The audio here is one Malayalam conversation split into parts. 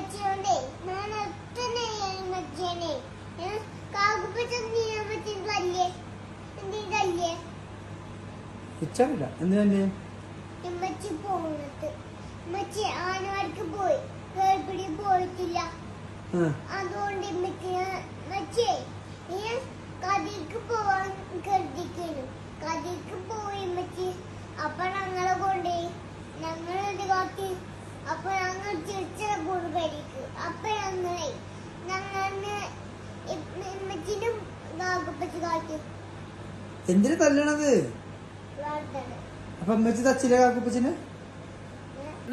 ഉമ്മച്ചിയോണ്ടേ ഞാൻ ഒത്തന്നെ ഉമ്മച്ചിയാണേ കാക്കുപ്പച്ച നീ ഉമ്മച്ചി എന്തി തല്ലേ ഇച്ചറിയില്ല എന്തിനാ ഉമ്മച്ചി പോകുന്നത് ഉമ്മച്ചി ആനവാടിക്ക് പോയി. കേൾപ്പിടി പോയിട്ടില്ല. അതുകൊണ്ട് ഉമ്മച്ചി ഉമ്മച്ചി നീ കതിക്ക് പോവാൻ കരുതിക്കുന്നു കതിക്ക് പോയി ഉമ്മച്ചി അപ്പൊ ഞങ്ങളെ കൊണ്ടേ ഞങ്ങളൊരു കാട്ടി? അപ്പൊ ഞങ്ങൾ തിരിച്ച പേടിക്ക് അപ്പൊ ഞങ്ങളെ കാക്കപ്പച്ചി എന്തിനു തല്ലണത്? അപ്പൊ അമ്മച്ചി തച്ചില്ല കാക്കുപ്പച്ചിന്?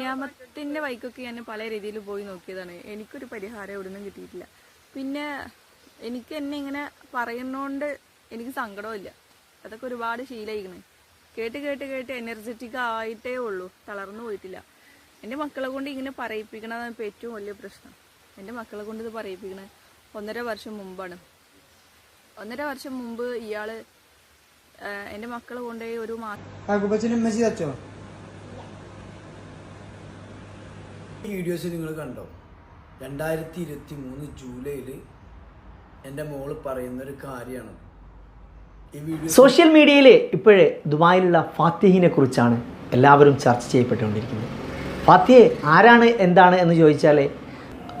ഞാമത്തിന്റെ വൈക്കൊക്കെ ഞാൻ പല രീതിയിൽ പോയി നോക്കിയതാണ്. എനിക്കൊരു പരിഹാരം എവിടുന്നും കിട്ടിയിട്ടില്ല. പിന്നെ എനിക്ക് എന്നെ ഇങ്ങനെ പറയുന്നോണ്ട് എനിക്ക് സങ്കടമില്ല അതൊക്കെ ഒരുപാട് ശീലയിക്കണേ. കേട്ട് കേട്ട് കേട്ട് എനർജറ്റിക് ആയിട്ടേ ഉള്ളൂ. തളർന്നു പോയിട്ടില്ല. എന്റെ മക്കളെ കൊണ്ട് ഇങ്ങനെ പറയിപ്പിക്കണതാണ് ഇപ്പോൾ ഏറ്റവും വലിയ പ്രശ്നം. എന്റെ മക്കളെ കൊണ്ട് ഇത് പറയിപ്പിക്കണത് ഒന്നര വർഷം മുമ്പാണ്. ഒന്നര വർഷം മുമ്പ് ഇയാൾ എന്റെ മക്കളെ കൊണ്ടുപോയി ഒരു മാസം വീഡിയോസ് നിങ്ങൾ കണ്ടോ? രണ്ടായിരത്തി ഇരുപത്തി മൂന്ന് ജൂലൈയിൽ എന്റെ മോൾ പറയുന്നൊരു കാര്യമാണ്. ഈ വീഡിയോ സോഷ്യൽ മീഡിയയിൽ ഇപ്പോഴേ ദുബായിലുള്ള ഫാത്തിഹിനെ കുറിച്ചാണ് എല്ലാവരും ചർച്ച ചെയ്യപ്പെട്ടുകൊണ്ടിരിക്കുന്നത്. ഫാത്തിഹ് ആരാണ് എന്താണ് എന്ന് ചോദിച്ചാൽ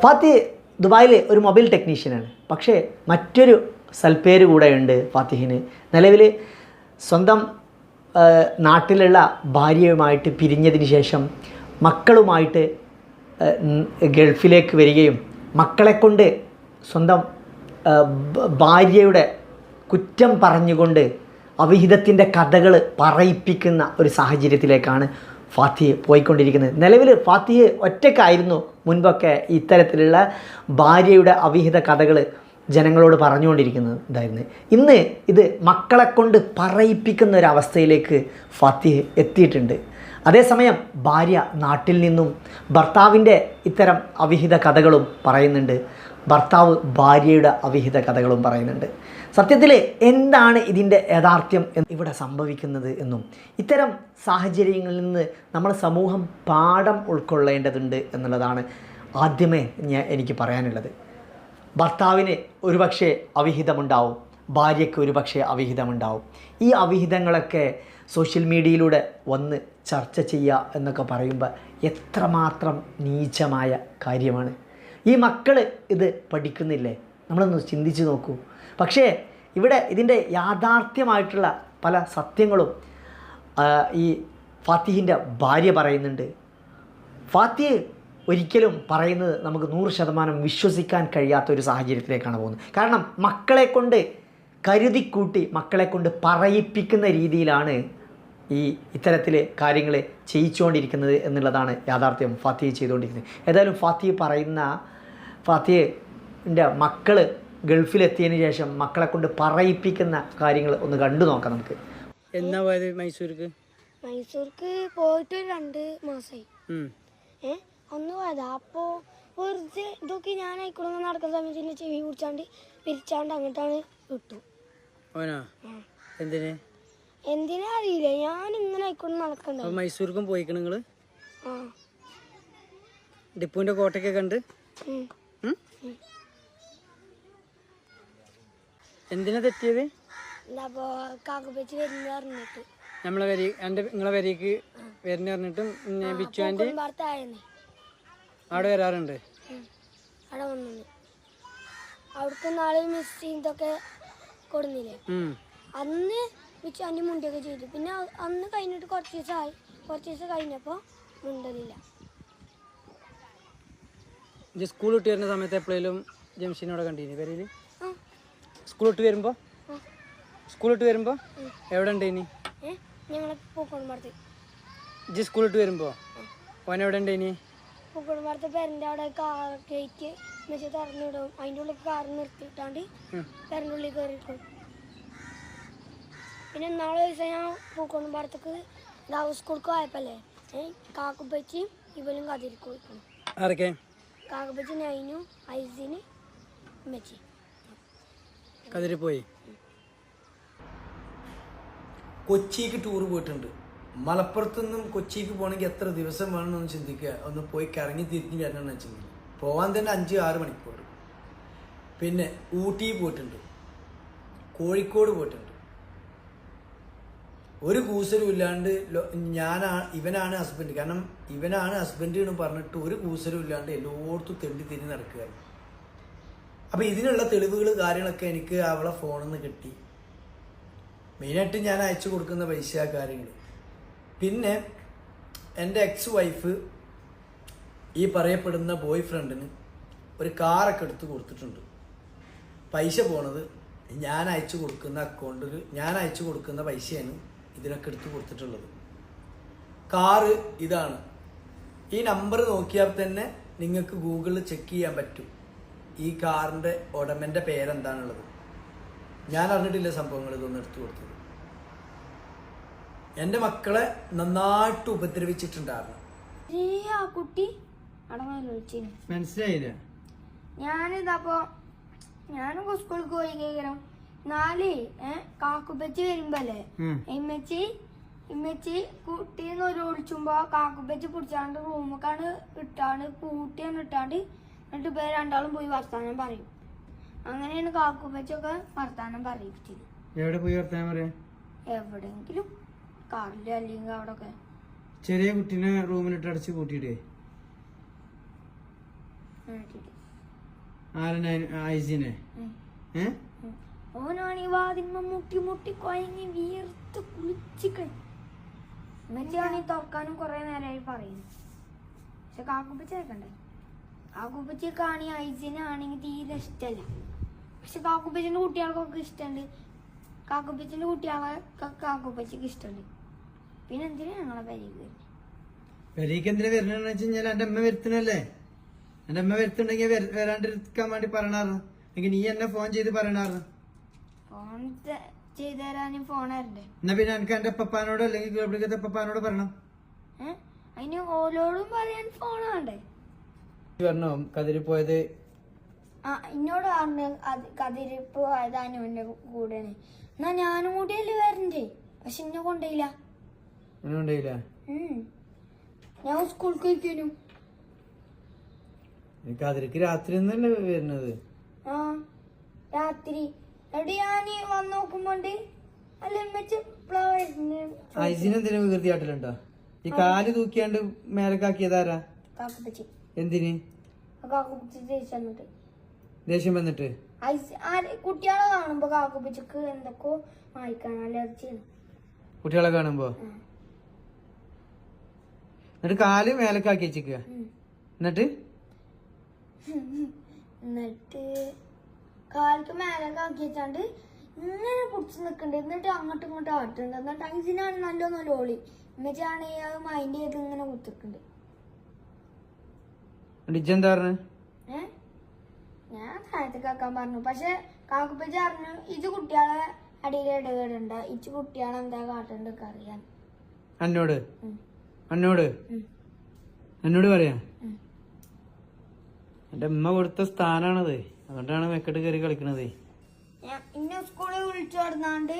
ഫാത്തി ദുബായിലെ ഒരു മൊബൈൽ ടെക്നീഷ്യനാണ് പക്ഷേ മറ്റൊരു സൽപ്പേര് കൂടെയുണ്ട് ഫാത്തിഹിന്. നിലവിൽ സ്വന്തം നാട്ടിലുള്ള ഭാര്യയുമായിട്ട് പിരിഞ്ഞതിന് ശേഷം മക്കളുമായിട്ട് ഗൾഫിലേക്ക് വരികയും മക്കളെ കൊണ്ട് സ്വന്തം ഭാര്യയുടെ കുറ്റം പറഞ്ഞുകൊണ്ട് അവിഹിതത്തിന്റെ കഥകൾ പറയിപ്പിക്കുന്ന ഒരു സാഹചര്യത്തിലേക്കാണ് ഫാത്തിഹ് പോയിക്കൊണ്ടിരിക്കുന്നത്. നിലവിൽ ഫാത്തിയെ ഒറ്റക്കായിരുന്നു മുൻപൊക്കെ ഇത്തരത്തിലുള്ള ഭാര്യയുടെ അവിഹിത കഥകൾ ജനങ്ങളോട് പറഞ്ഞുകൊണ്ടിരിക്കുന്നത് ഇതായിരുന്നു ഇന്ന് ഇത് മക്കളെ കൊണ്ട് പറയിപ്പിക്കുന്ന ഒരു അവസ്ഥയിലേക്ക് എത്തിയിട്ടുണ്ട്. അതേസമയം ഭാര്യ നാട്ടിൽ നിന്നും ഭർത്താവിന്റെ ഇത്തരം അവിഹിത കഥകളും പറയുന്നുണ്ട്. ഭർത്താവ് ഭാര്യയുടെ അവിഹിത കഥകളും പറയുന്നുണ്ട്. സത്യത്തിൽ എന്താണ് ഇതിന്റെ യഥാർത്ഥ്യം എന്ന് ഇവിടെ സംഭവിക്കുന്നത് എന്നും ഇത്തരം സാഹചര്യങ്ങളിൽ നിന്ന് നമ്മൾ സമൂഹം പാഠം ഉൾക്കൊള്ളേണ്ടതുണ്ട് എന്നുള്ളതാണ് ആദ്യമേ ഞാൻ എനിക്ക് പറയാനുള്ളത്. ഭർത്താവിന് ഒരുപക്ഷെ അവിഹിതമുണ്ടാവും ഭാര്യയ്ക്ക് ഒരുപക്ഷെ അവിഹിതമുണ്ടാവും. ഈ അവിഹിതങ്ങളൊക്കെ സോഷ്യൽ മീഡിയയിലൂടെ വന്ന് ചർച്ച ചെയ്യുക എന്നൊക്കെ പറയുമ്പോൾ എത്രമാത്രം നീചമായ കാര്യമാണ്. ഈ മക്കൾ ഇത് പഠിക്കുന്നില്ലേ? നമ്മളൊന്ന് ചിന്തിച്ച് നോക്കൂ. പക്ഷേ ഇവിടെ ഇതിന്റെ യാഥാർത്ഥ്യമായിട്ടുള്ള പല സത്യങ്ങളും ഈ ഫാത്തിഹിന്റെ ഭാര്യ പറയുന്നുണ്ട്. ഫാത്തിഹ് ഒരിക്കലും പറയുന്നത് നമുക്ക് നൂറ് ശതമാനം വിശ്വസിക്കാൻ കഴിയാത്ത ഒരു സാഹചര്യത്തിലേക്കാണ് പോകുന്നത്. കാരണം മക്കളെ കൊണ്ട് കരുതിക്കൂട്ടി മക്കളെ കൊണ്ട് പറയിപ്പിക്കുന്ന രീതിയിലാണ് ഈ ഇത്തരത്തിൽ കാര്യങ്ങൾ ചെയ്യിച്ചുകൊണ്ടിരിക്കുന്നത് എന്നുള്ളതാണ് യാഥാർത്ഥ്യം ഫാത്തിഹ് ചെയ്തുകൊണ്ടിരിക്കുന്നത്. ഏതായാലും ഫാത്തിഹ് പറയുന്ന ഫാത്തിഹിന്റെ മക്കൾ ഗൾഫിലെത്തിയതിന് ശേഷം മക്കളെ കൊണ്ട് പറയിപ്പിക്കുന്ന കാര്യങ്ങൾ ഒന്ന് കണ്ടു നോക്കാം നമുക്ക്. എന്നാ പോയത് മൈസൂർക്ക്? മൈസൂർക്ക് പോയിട്ട് ഒരു രണ്ട് മാസമായി ഏ ഒന്ന് പോയതാ. അപ്പോ വെറുതെ ഇതൊക്കെ ഞാൻ ആയിക്കോളുന്ന നടക്കുന്ന സമയത്ത് എന്നെ ചെവി പിടിച്ചാണ്ട് പിരിച്ചാണ്ട് അങ്ങോട്ടാണ് വിട്ടു. ഓനാ? എന്തിന്? എന്തിനാ അറിയില്ല. ഞാൻ ഇങ്ങനെ ആയിക്കൊണ്ട് നടക്കണ്ട മൈസൂർക്കും പോയിക്കണ നിങ്ങൾ? ആ. ടിപ്പുവിന്റെ കോട്ടയൊക്കെ കണ്ട്? എന്തിനാ തെറ്റിയത്? എന്താ അപ്പോ കാക്കപ്പച്ചി വരുന്ന പറഞ്ഞിട്ട്. നമ്മളെ വരി എന്റെ നിങ്ങളെ വരിക്ക് വരുന്ന പറഞ്ഞിട്ടും പിന്നെ ബിച്ചു ആന്റി ഭർത്തായെന്ന് അവിടെ വരാറുണ്ട്. അവിടെ വന്നു. അവിടുത്തെ നാളെ മിസ് ചെയ്തൊക്കെ കൊടുന്നില്ലേ? അന്ന് ബിച്ചു ആന്റി മുണ്ടിയൊക്കെ ചെയ്തു. പിന്നെ അന്ന് കഴിഞ്ഞിട്ട് കുറച്ച് ദിവസമായി കുറച്ച് ദിവസം കഴിഞ്ഞപ്പോൾ മുണ്ടലില്ല. സ്കൂൾ വിട്ട് വരുന്ന സമയത്ത് എപ്പോഴേലും ജംഷീനോടെ കണ്ടിരുന്നു ആ സ്കൂൾ വിട്ട് വരുമ്പോൾ വരുമ്പോ? സ്കൂൾ വിട്ട് വരുമ്പോൾ എവിടെ ഉണ്ട് ഇനി ഇജ്ജ് സ്കൂൾ വിട്ട് വരുമ്പോൾ ഓൻ എവിടെ ഉണ്ട് ഇനി അവിടെ കാർ ഗേറ്റ് വെച്ച് തുറന്നിടും അതിന്റെ ഉള്ളിൽ കാർ നിർത്തിയിട്ടാണ്ട് ഉം. പേരന്റെ ഉള്ളിൽ കയറിയിരിക്കും പിന്നെ നാളെ ദിവസം ഞാൻ പൂക്കോടുമ്പടത്തേക്ക് ദാവ് സ്കൂൾക്ക് പോയപ്പല്ലേ കാക്കുപ്പച്ചിയും ഇവലും കതിരിക്കും ആരൊക്കെ? കാക്കപ്പച്ചി നൈനു ഐസിന് മെച്ചി കതിരി പോയി. കൊച്ചിക്ക് ടൂർ പോയിട്ടുണ്ട്. മലപ്പുറത്തു നിന്നും കൊച്ചിക്ക് പോകണമെങ്കിൽ എത്ര ദിവസം വേണമെന്ന് ചിന്തിക്കുക. ഒന്ന് പോയി കറങ്ങി തിരിഞ്ഞ് വരണമെന്ന് വെച്ചെങ്കിൽ പോവാൻ തന്നെ അഞ്ച് ആറ് മണിക്കൂർ. പിന്നെ ഊട്ടി പോയിട്ടുണ്ട്. കോഴിക്കോട് പോയിട്ടുണ്ട്. ഒരു കൂസലും ഇല്ലാണ്ട് ഞാനാ ഇവനാണ് ഹസ്ബൻഡ് കാരണം ഇവനാണ് ഹസ്ബൻഡ് എന്ന് പറഞ്ഞിട്ട് ഒരു കൂസലും ഇല്ലാണ്ട് എല്ലായിടത്തും തെണ്ടി തിരി നടക്കുകയായിരുന്നു അപ്പൊ ഇതിനുള്ള തെളിവുകൾ കാര്യങ്ങളൊക്കെ എനിക്ക് അവളെ ഫോണിൽ നിന്ന് കിട്ടി. മെയിനായിട്ട് ഞാൻ അയച്ചു കൊടുക്കുന്ന പൈസ കാര്യങ്ങൾ പിന്നെ എന്റെ എക്സ് വൈഫ് ഈ പറയപ്പെടുന്ന ബോയ് ഫ്രണ്ടിന് ഒരു കാറൊക്കെ എടുത്ത് കൊടുത്തിട്ടുണ്ട്. പൈസ പോണത് ഞാൻ അയച്ചു കൊടുക്കുന്ന അക്കൗണ്ടിൽ ഞാൻ അയച്ചു കൊടുക്കുന്ന പൈസയാണ് ഇതിനൊക്കെ എടുത്ത് കൊടുത്തിട്ടുള്ളത്. കാറ് ഇതാണ്. ഈ നമ്പർ നോക്കിയാൽ തന്നെ നിങ്ങൾക്ക് ഗൂഗിളിൽ ചെക്ക് ചെയ്യാൻ പറ്റും. ഈ കാറിന്റെ ഉടമന്റെ പേരെന്താണുള്ളത്? ഞാൻ അറിഞ്ഞിട്ടില്ല സംഭവങ്ങൾ ഇതൊന്നും എടുത്തു കൊടുത്തത്. എന്റെ മക്കളെ നന്നായിട്ട് ഉപദ്രവിച്ചിട്ടുണ്ടായിരുന്നു. കുട്ടി മനസ്സിലായില്ല? ഞാനിതപ്പോ ഞാനും സ്കൂളിൽ പോയി കേൾക്കണം നാല് കാക്കുപ്പച്ചി വരുമ്പല്ലേ. ഇമ്മച്ചി ഇമ്മച്ചി കുട്ടീന്ന് ഒരു ഒളിച്ചുമ്പോ കാക്കുപ്പച്ചി പിടിച്ചാണ്ട് റൂമൊക്കാണ് ഇട്ടാണ്ട് കൂട്ടിയാണ് ഇട്ടാണ്ട് എന്നിട്ട് ഇപ്പൊ രണ്ടാളും പോയി വർത്താനം പറയും. അങ്ങനെയാണ് കാക്കുമ്പച്ചൊക്കെ വർത്താനം പറയിപ്പിച്ചത്. എവിടെ പോയി വർത്താനം പറയാ എവിടെങ്കിലും കാറിൽ അല്ലെങ്കിൽ അവിടെ ഒക്കെ ചെറിയ കുട്ടീനെ റൂമിലിട്ട് അടച്ച് ആരനെ ഓനാണ് ഈ വാതിന്മ മുട്ടി മുട്ടി കൊയങ്ങി തുറക്കാനും കുറെ നേരമായി പറയുന്നു. പക്ഷെ കാക്കുമ്പ കേൾക്കണ്ടേ? കാക്കുപ്പച്ചയൊക്കെ ആണെങ്കിൽ ഐസിനാണെങ്കിൽ തീരെ ഇഷ്ടമല്ല പക്ഷെ കാക്കുപ്പച്ചിന്റെ കുട്ടികൾക്കൊക്കെ ഇഷ്ടമുണ്ട്. കാക്കുപ്പച്ചിന്റെ കുട്ടികളെ കാക്കുപ്പച്ചിക്ക് ഇഷ്ടമുണ്ട്. പിന്നെ എന്തിനാ ഞങ്ങളെ പരിക്ക് പെരീക്ക് എന്തിനാ വരണെന്ന് വെച്ച് കഴിഞ്ഞാൽ എന്റെ അമ്മ വരുത്തണല്ലേ എന്റെ അമ്മ വരുത്തുണ്ടെങ്കിൽ വരാണ്ടിരിക്കാൻ വേണ്ടി പറയണാറ്. എങ്കിൽ നീ എന്നെ ഫോൺ ചെയ്ത് പറയണാറ്. ഫോൺ ചെയ്ത് തരാനും ഫോണായിരുന്നേ എന്നാ പിന്നെ എനിക്ക് എന്റെ പപ്പാനോട് അല്ലെങ്കിൽ ഗർഭിണിക്കത്തെ പപ്പാനോട് പറയണം. അതിന് ഓരോടും പറയാൻ ഫോണാണ്ടേ പറഞ്ഞോ കതിരി പോയത് ആ എന്നോട് പറഞ്ഞു കതിരി പോയതാണ് എന്റെ കൂടെയാണ്. എന്നാ ഞാനും കൂടിയല്ലേ വരണ്ടേ? പക്ഷെ എന്നെ കൊണ്ടുപോയില്ല ഒന്നും ഉണ്ടായില്ല ഉം. ഞാൻ സ്കൂളിൽ കഴിക്കാനു കതിരിക്ക് രാത്രി ഒന്നല്ലേ വരുന്നത്? ആ രാത്രി. എവിടെ ഞാൻ വന്ന് നോക്കുമ്പോണ്ട് അല്ല എമ്മച്ച് ഐസിന് എന്തിനു വികൃതി ആട്ടിലുണ്ടോ ഈ കാൽ തൂക്കിയാണ്ട് മേലക്കാക്കിയതാരാ? കാക്കുപ്പച്ചി. എന്തിന്? ദേഷ്യം വന്നിട്ട്. കുട്ടികളെ കാണുമ്പോ കാക്കുപ്പച്ചക്ക് എന്തൊക്കെ വായിക്കാൻ അലർജിയാണ് കുട്ടികളെ കാണുമ്പോ? എന്നിട്ട് കാൽ മേലക്കാക്കി വെച്ചിക്ക. എന്നിട്ട്? എന്നിട്ട് കാലിക്ക് മേലക്കാക്കി വെച്ചാണ്ട് ഇങ്ങനെ പിടിച്ച് നിക്കണ്ട്. എന്നിട്ട് അങ്ങോട്ടും ഇങ്ങോട്ടും ആട്ടുണ്ട് എന്നിട്ട് ഐസിനാണ് നല്ലോ നല്ല ഓളി. എന്നുവെച്ചാണെങ്കിൽ അത് മൈൻഡ് ചെയ്ത് ഇങ്ങനെ കുത്തിക്കുണ്ട് ഇജ്ജെന്താ പറഞ്ഞു ഏ? ഞാൻ താഴത്തേക്ക് ആക്കാൻ പറഞ്ഞു. പക്ഷെ കാക്കുപ്പച്ച പറഞ്ഞു ഇത് കുട്ടികളെ അടിയിൽ ഇടകേടുണ്ട് ഇച്ച് കുട്ടികളെ എന്താ കാട്ടേണ്ടൊക്കെ അറിയാൻ. എന്നോട് പറയാ. എന്റെ ഉമ്മ കൊടുത്ത സ്ഥാനാണത്. അതുകൊണ്ടാണ് മെക്കെട്ട് കയറി കളിക്കണത്. ഇന്നെ സ്കൂളിൽ വിളിച്ചു നടന്നാണ്ട്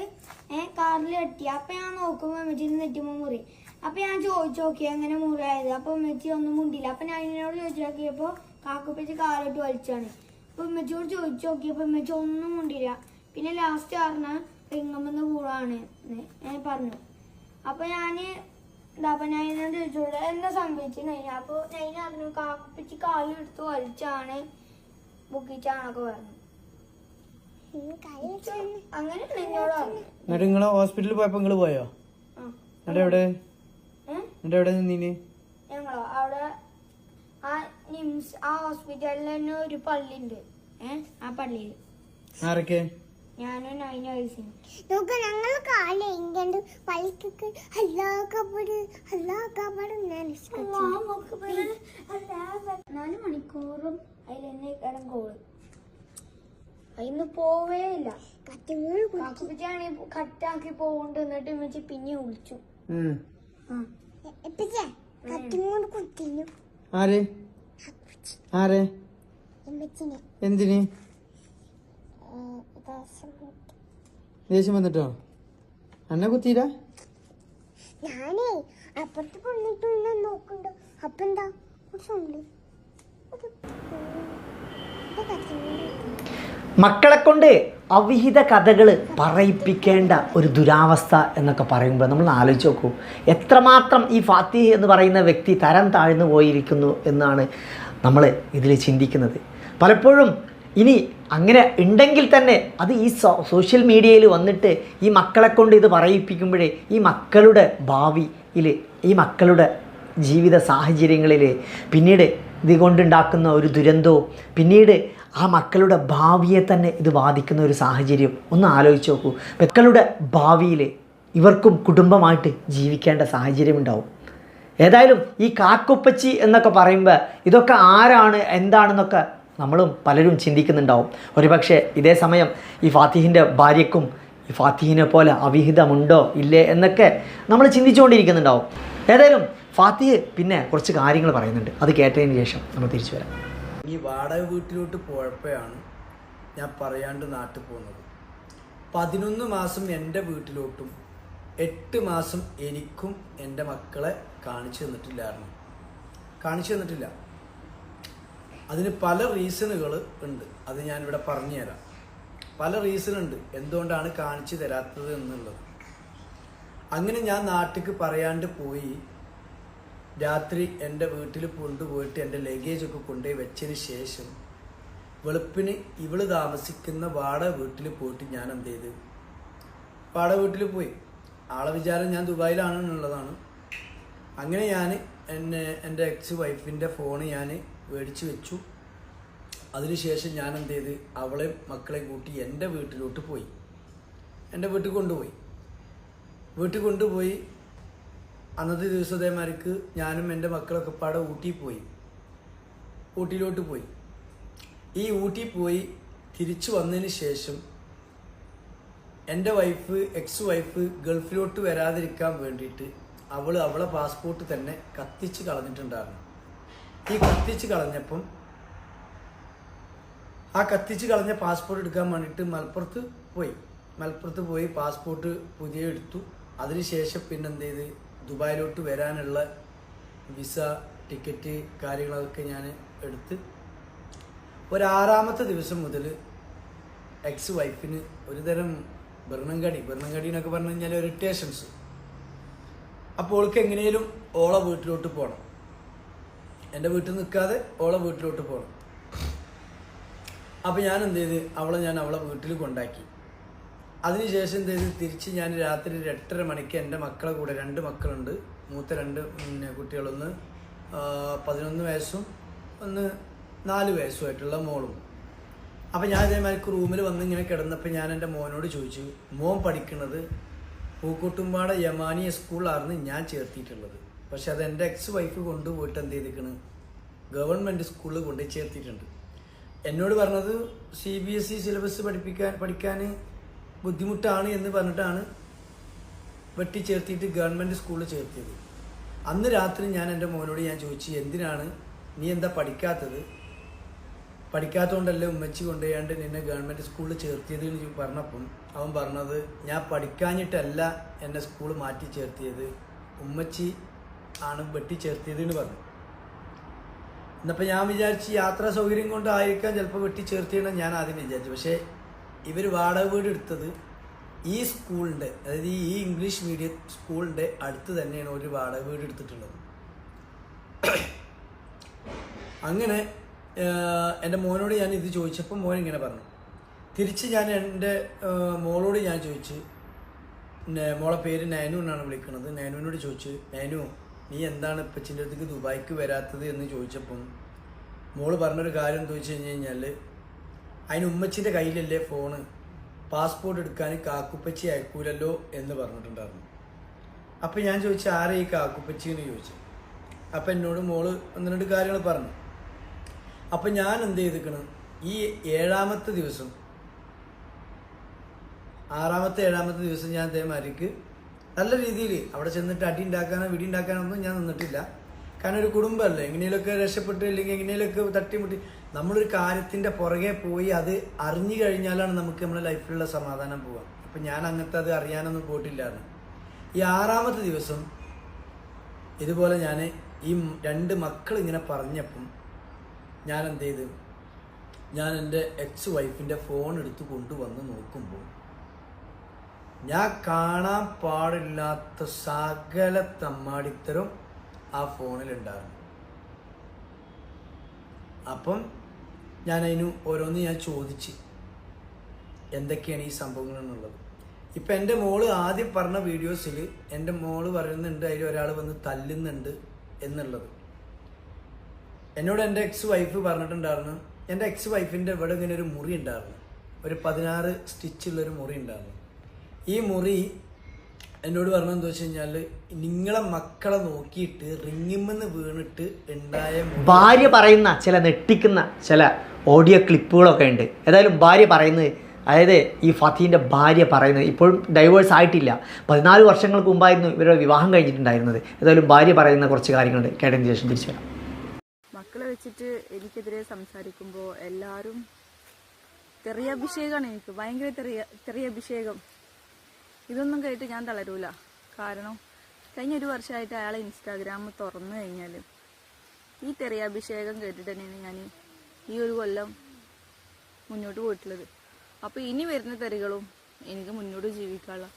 ഏഹ് കാറിൽ എത്തി അപ്പൊ ഞാൻ നോക്കുമ്പോ നെറ്റുമ്പോ മുറി. അപ്പൊ ഞാൻ ചോദിച്ചു നോക്കി എങ്ങനെ മുറിയായത് അപ്പൊ ഉമ്മച്ചി ഒന്നും മുണ്ടില്ല അപ്പൊ ഞാൻ ഇതിനോട് ചോദിച്ചു നോക്കിയപ്പോ കാക്കുപ്പച്ചി കാലിട്ട് വലിച്ചാണ്. അപ്പൊ ഉമ്മച്ചിയോട് ചോദിച്ചു നോക്കിയപ്പോ ഉമ്മച്ചി ഒന്നും മുണ്ടില്ല പിന്നെ ലാസ്റ്റ് പറഞ്ഞ റിങ്ങമെന്ന് കൂടാണ് ഞാൻ പറഞ്ഞു. അപ്പൊ ഞാൻ അപ്പൊ ഞാൻ ഇതിനോട് ചോദിച്ചോളൂ എന്താ സംഭവിച്ചു നൈന അപ്പൊ നൈന പറഞ്ഞു കാക്കുപ്പച്ചി കാലെടുത്ത് വലിച്ചാണ്. ബുക്കിച്ചാണൊക്കെ പറഞ്ഞു. അങ്ങനെ എന്നോട് നിങ്ങൾ ഹോസ്പിറ്റലിൽ പോയപ്പോ നിങ്ങൾ പോയോ. എന്നിട്ട് എവിടെ? എന്നിട്ട് എവിടെ നിന്നീന്? ഞങ്ങളോ? അവിടെ ആ നിംസ് ആ ഹോസ്പിറ്റലിൽ തന്നെ ഒരു പള്ളി ഉണ്ട് ഏഹ് ആ പള്ളിയിൽ. ആരൊക്കെ? ഞാനും നൈന വയസ്സിന് നോക്ക് ഞങ്ങൾ കാല എങ്ങനെ പള്ളിക്കൊക്കെ അല്ലാക്കപ്പെട് അല്ലാക്കപ്പെട് നാല് മണിക്കൂറും അതിൽ തന്നെ കിടങ്കോൾ അതിന്ന് പോവേ ഇല്ല. കാക്കുപ്പിച്ചാണെങ്കിൽ കട്ടാക്കി പോകുന്നുണ്ട് എന്നിട്ട് ഇമ്മച്ചി പിന്നെ വിളിച്ചു. ആ. ആരെ? ആരെ? എന്തിന്? ദേഷ്യം വന്നിട്ടോ. അന്നെ കുത്തിയില്ല ഞാനേ അപ്പുറത്ത് പോന്നിട്ട് അപ്പൊ എന്താ? മക്കളെ കൊണ്ട് അവിഹിത കഥകൾ പറയിപ്പിക്കേണ്ട ഒരു ദുരാവസ്ഥ എന്നൊക്കെ പറയുമ്പോൾ നമ്മൾ ആലോചിച്ച് നോക്കൂ. എത്രമാത്രം ഈ ഫാത്തിഹ് എന്ന് പറയുന്ന വ്യക്തി തരം താഴ്ന്നു പോയിരിക്കുന്നു എന്നാണ് നമ്മൾ ഇതിൽ ചിന്തിക്കുന്നത്. പലപ്പോഴും ഇനി അങ്ങനെ ഉണ്ടെങ്കിൽ തന്നെ അത് ഈ സോഷ്യൽ മീഡിയയിൽ വന്നിട്ട് ഈ മക്കളെ കൊണ്ട് ഇത് പറയിപ്പിക്കുമ്പോഴേ ഈ മക്കളുടെ ഭാവിയിൽ ഈ മക്കളുടെ ജീവിത സാഹചര്യങ്ങളിൽ പിന്നീട് ഇതുകൊണ്ടുണ്ടാക്കുന്ന ഒരു ദുരന്തവും പിന്നീട് ആ മക്കളുടെ ഭാവിയെ തന്നെ ഇത് ബാധിക്കുന്ന ഒരു സാഹചര്യം ഒന്ന് ആലോചിച്ച് നോക്കൂ. മക്കളുടെ ഭാവിയിൽ ഇവർക്കും കുടുംബമായിട്ട് ജീവിക്കേണ്ട സാഹചര്യം ഉണ്ടാവും. ഏതായാലും ഈ കാക്കുപ്പച്ചി എന്നൊക്കെ പറയുമ്പോൾ ഇതൊക്കെ ആരാണ് എന്താണെന്നൊക്കെ നമ്മളും പലരും ചിന്തിക്കുന്നുണ്ടാവും. ഒരുപക്ഷെ ഇതേ സമയം ഈ ഫാത്തിഹിന്റെ ഭാര്യയ്ക്കും ഈ ഫാത്തിഹിനെ പോലെ അവിഹിതമുണ്ടോ ഇല്ലേ എന്നൊക്കെ നമ്മൾ ചിന്തിച്ചുകൊണ്ടിരിക്കുന്നുണ്ടാവും. ഏതായാലും ഫാത്തിഹ് പിന്നെ കുറച്ച് കാര്യങ്ങൾ പറയുന്നുണ്ട്. അത് കേട്ടതിന് ശേഷം നമ്മൾ തിരിച്ചു വരാം. ഈ വാടക വീട്ടിലോട്ട് പോയപ്പോഴാണ് ഞാൻ പറയാണ്ട് നാട്ടിൽ പോകുന്നത്. പതിനൊന്ന് മാസം എന്റെ വീട്ടിലോട്ടും എട്ട് മാസം എനിക്കും എന്റെ മക്കളെ കാണിച്ചു തന്നിട്ടില്ലായിരുന്നു. കാണിച്ചു തന്നിട്ടില്ല. അതിന് പല റീസണുകൾ ഉണ്ട്. അത് ഞാനിവിടെ പറഞ്ഞുതരാം. പല റീസൺ ഉണ്ട് എന്തുകൊണ്ടാണ് കാണിച്ചു തരാത്തത് എന്നുള്ളത്. അങ്ങനെ ഞാൻ നാട്ടിൽ പറയാണ്ട് പോയി രാത്രി എന്റെ വീട്ടിൽ കൊണ്ടുപോയിട്ട് എന്റെ ലഗേജ് ഒക്കെ കൊണ്ടുപോയി വെച്ചതിന് ശേഷം വെളുപ്പിന് ഇവൾ താമസിക്കുന്ന വാട വീട്ടിൽ പോയിട്ട് ഞാൻ എന്ത് ചെയ്ത്? വാട വീട്ടിൽ പോയി. ആളെ വിചാരം ഞാൻ ദുബായിലാണ് എന്നുള്ളതാണ് അങ്ങനെ ഞാൻ എന്നെ എന്റെ എക്സ് വൈഫിന്റെ ഫോൺ ഞാൻ മേടിച്ച് വെച്ചു. അതിനുശേഷം ഞാൻ എന്ത് ചെയ്ത്? അവളെ മക്കളെ കൂട്ടി എന്റെ വീട്ടിലോട്ട് പോയി. എന്റെ വീട്ടിൽ കൊണ്ടുപോയി. വീട്ടിൽ കൊണ്ടുപോയി അന്നത്തെ ദിവസം ഇതേമാതിരിക്ക് ഞാനും എന്റെ മക്കളൊക്കെ പാടെ ഊട്ടി പോയി. ഊട്ടിയിലോട്ട് പോയി. ഈ ഊട്ടി പോയി തിരിച്ചു വന്നതിന് ശേഷം എന്റെ വൈഫ് എക്സ് വൈഫ് ഗൾഫിലോട്ട് വരാതിരിക്കാൻ വേണ്ടിയിട്ട് അവൾ അവളെ പാസ്പോർട്ട് തന്നെ കത്തിച്ച് കളഞ്ഞിട്ടുണ്ടായിരുന്നു. ഈ കത്തിച്ച് കളഞ്ഞപ്പം ആ കത്തിച്ച് കളഞ്ഞ പാസ്പോർട്ട് എടുക്കാൻ വേണ്ടിയിട്ട് മലപ്പുറത്ത് പോയി. മലപ്പുറത്ത് പോയി പാസ്പോർട്ട് പുതിയ എടുത്തു. അതിനുശേഷം പിന്നെന്ത് ചെയ്ത്? ദുബായിലോട്ട് വരാനുള്ള വിസ ടിക്കറ്റ് കാര്യങ്ങളൊക്കെ ഞാൻ എടുത്ത് ഒരാറാമത്തെ ദിവസം മുതൽ എക്സ് വൈഫിന് ഒരുതരം ഭരണങ്കടി ഭരണങ്കടി എന്നൊക്കെ പറഞ്ഞു കഴിഞ്ഞാൽ ഇറിറ്റേഷൻസ് അപ്പോൾ ഓൾക്ക് എങ്ങനെയും ഓള വീട്ടിലോട്ട് പോകണം എന്റെ വീട്ടിൽ നിൽക്കാതെ ഓള വീട്ടിലോട്ട് പോകണം അപ്പോൾ ഞാൻ എന്ത് ചെയ്ത് അവളെ ഞാൻ അവളെ വീട്ടിൽ കൊണ്ടാക്കി. അതിനുശേഷം എന്ത് ചെയ്ത്? തിരിച്ച് ഞാൻ രാത്രി ഒരു എട്ടര മണിക്ക് എന്റെ മക്കളെ കൂടെ രണ്ട് മക്കളുണ്ട്. മൂത്ത രണ്ട് പിന്നെ കുട്ടികളൊന്ന് പതിനൊന്ന് വയസ്സും ഒന്ന് നാല് വയസ്സുമായിട്ടുള്ള മോളും. അപ്പം ഞാൻ ഇതേമാതിരി റൂമിൽ വന്ന് ഇങ്ങനെ കിടന്നപ്പോൾ ഞാൻ എന്റെ മോനോട് ചോദിച്ചു മോൻ പഠിക്കുന്നത് പൂക്കോട്ടുംപാട യമാനിയ സ്കൂളിലായിരുന്നു ഞാൻ ചേർത്തിയിട്ടുള്ളത്. പക്ഷെ അത് എന്റെ എക്സ് വൈഫ് കൊണ്ടുപോയിട്ട് എന്ത് ചെയ്തിരിക്കണ്? ഗവൺമെന്റ് സ്കൂളിൽ കൊണ്ടുപോയി ചേർത്തിട്ടുണ്ട് എന്നോട് പറഞ്ഞത് C B S E syllabus പഠിപ്പിക്കാൻ പഠിക്കാൻ ബുദ്ധിമുട്ടാണ് എന്ന് പറഞ്ഞിട്ടാണ് വെട്ടിച്ചേർത്തിയിട്ട് ഗവൺമെന്റ് സ്കൂളിൽ ചേർത്തിയത്. അന്ന് രാത്രി ഞാൻ എന്റെ മോനോട് ഞാൻ ചോദിച്ചു എന്തിനാണ്? നീ എന്താ പഠിക്കാത്തത്? പഠിക്കാത്തതുകൊണ്ടല്ലേ ഉമ്മച്ചി കൊണ്ടുപോയാണ്ട് നിന്നെ ഗവൺമെന്റ് സ്കൂളിൽ ചേർത്തിയത് എന്ന് പറഞ്ഞപ്പം അവൻ പറഞ്ഞത് ഞാൻ പഠിക്കാഞ്ഞിട്ടല്ല എന്നെ സ്കൂൾ മാറ്റി ചേർത്തിയത്. ഉമ്മച്ചി ആണ് വെട്ടി ചേർത്തിയത് എന്ന് പറഞ്ഞു. എന്നപ്പോൾ ഞാൻ വിചാരിച്ച് യാത്രാ സൗകര്യം കൊണ്ടായിരിക്കാം ചിലപ്പോൾ വെട്ടി ചേർത്തിയെന്ന് ഞാൻ ആദ്യം വിചാരിച്ചു. പക്ഷേ ഇവർ വാടക വീട് എടുത്തത് ഈ സ്കൂളിന്റെ അതായത് ഈ ഇംഗ്ലീഷ് മീഡിയം സ്കൂളിന്റെ അടുത്ത് തന്നെയാണ് ഒരു വാടക വീട് എടുത്തിട്ടുള്ളത്. അങ്ങനെ എന്റെ മോനോട് ഞാൻ ഇത് ചോദിച്ചപ്പോൾ മോൻ ഇങ്ങനെ പറഞ്ഞു. തിരിച്ച് ഞാൻ എന്റെ മോളോട് ഞാൻ ചോദിച്ച് മോളെ പേര് നൈനു എന്നാണ് വിളിക്കുന്നത്. നൈനുവിനോട് ചോദിച്ചു നൈനു നീ എന്താണ് ഇപ്പച്ചിന്റെ അടുത്തേക്ക് ദുബായിക്ക് വരാത്തത് എന്ന് ചോദിച്ചപ്പം മോൾ പറഞ്ഞൊരു കാര്യം എന്താ വെച്ച് കഴിഞ്ഞ് കഴിഞ്ഞാൽ അതിന് ഉമ്മച്ചിന്റെ കയ്യിലല്ലേ ഫോണ് പാസ്പോർട്ട് എടുക്കാൻ കാക്കുപ്പച്ചി അയക്കൂലല്ലോ എന്ന് പറഞ്ഞിട്ടുണ്ടായിരുന്നു. അപ്പം ഞാൻ ചോദിച്ചു ആരെ ഈ കാക്കുപ്പച്ചി? എന്ന് ചോദിച്ചു. അപ്പം എന്നോട് മോൾ ഒന്ന് രണ്ട് കാര്യങ്ങൾ പറഞ്ഞു. അപ്പം ഞാൻ എന്ത് ചെയ്തിക്കണം ഈ ഏഴാമത്തെ ദിവസം ആറാമത്തെ ഏഴാമത്തെ ദിവസം ഞാൻ അതേമാതിരിക്ക് നല്ല രീതിയിൽ അവിടെ ചെന്നിട്ട് അടി ഉണ്ടാക്കാനോ വിടി ഉണ്ടാക്കാനോ ഒന്നും ഞാൻ നിന്നിട്ടില്ല. കാരണം ഒരു കുടുംബമല്ലേ എങ്ങനെയൊക്കെ രക്ഷപ്പെട്ട് അല്ലെങ്കിൽ എങ്ങനെയൊക്കെ തട്ടിമുട്ടി നമ്മളൊരു കാര്യത്തിന്റെ പുറകെ പോയി അത് അറിഞ്ഞു കഴിഞ്ഞാലാണ് നമുക്ക് നമ്മുടെ ലൈഫിലുള്ള സമാധാനം പോവുക. അപ്പം ഞാൻ അങ്ങനത്തെ അത് അറിയാനൊന്നും പോയിട്ടില്ലായിരുന്നു. ഈ ആറാമത്തെ ദിവസം ഇതുപോലെ ഞാൻ ഈ രണ്ട് മക്കൾ ഇങ്ങനെ പറഞ്ഞപ്പം ഞാൻ എന്ത് ചെയ്തു? ഞാൻ എന്റെ എക്സ് വൈഫിന്റെ ഫോൺ എടുത്ത് കൊണ്ടുവന്ന് നോക്കുമ്പോൾ ഞാൻ കാണാൻ പാടില്ലാത്ത സകല തമ്മാടിത്തരം ആ ഫോണിലുണ്ടായിരുന്നു അപ്പം ഞാൻ അതിന് ഓരോന്ന് ഞാൻ ചോദിച്ച്. എന്തൊക്കെയാണ് ഈ സംഭവങ്ങൾ എന്നുള്ളത്. ഇപ്പം എന്റെ മോൾ ആദ്യം പറഞ്ഞ വീഡിയോസിൽ എന്റെ മോൾ പറയുന്നുണ്ട് അതിൽ ഒരാൾ വന്ന് തല്ലുന്നുണ്ട് എന്നുള്ളത്. എന്നോട് എന്റെ എക്സ് വൈഫ് പറഞ്ഞിട്ടുണ്ടായിരുന്നു എന്റെ എക്സ് വൈഫിന്റെ ഇവിടെ ഇങ്ങനെ ഒരു മുറി ഉണ്ടായിരുന്നു. ഒരു പതിനാറ് സ്റ്റിച്ചുള്ളൊരു മുറി ഉണ്ടായിരുന്നു. ഈ മുറി എന്നോട് പറഞ്ഞ എന്താ വെച്ച് കഴിഞ്ഞാൽ നിങ്ങളെ മക്കളെ നോക്കിയിട്ട് റിങ്ങിമെന്ന് വീണിട്ട് ഉണ്ടായ ഭാര്യ പറയുന്ന ചില നെട്ടിക്കുന്ന ചില ഓഡിയോ ക്ലിപ്പുകളൊക്കെ ഉണ്ട്. ഏതായാലും ഭാര്യ പറയുന്നത് അതായത് ഈ ഫതിന്റെ ഭാര്യ പറയുന്നത് ഇപ്പോഴും ഡൈവേഴ്സ് ആയിട്ടില്ല. പതിനാല് വർഷങ്ങൾക്ക് മുമ്പായിരുന്നു ഇവരുടെ വിവാഹം കഴിഞ്ഞിട്ടുണ്ടായിരുന്നത്. ഏതായാലും ഭാര്യ പറയുന്ന കുറച്ച് കാര്യങ്ങളുണ്ട്. കേട്ടതിന് ശേഷം തിരിച്ചു വരാം. മക്കളെ വെച്ചിട്ട് എനിക്കെതിരെ സംസാരിക്കുമ്പോൾ എല്ലാവരും തെറിയഭിഷേകമാണ് എനിക്ക്. ഭയങ്കര തെറിയ തെറിയഭിഷേകം ഇതൊന്നും കേട്ട് ഞാൻ തളരൂല. കാരണം കഴിഞ്ഞ ഒരു വർഷമായിട്ട് അയാളെ ഇൻസ്റ്റാഗ്രാം തുറന്നു കഴിഞ്ഞാൽ ഈ തെറിയാഭിഷേകം കേട്ടിട്ട് തന്നെയാണ് ഞാൻ ഈ ഒരു കൊല്ലം മുന്നോട്ട് പോയിട്ടുള്ളത്. അപ്പോൾ ഇനി വരുന്ന തെറികളും എനിക്ക് മുന്നോട്ട് ജീവിക്കാനുള്ള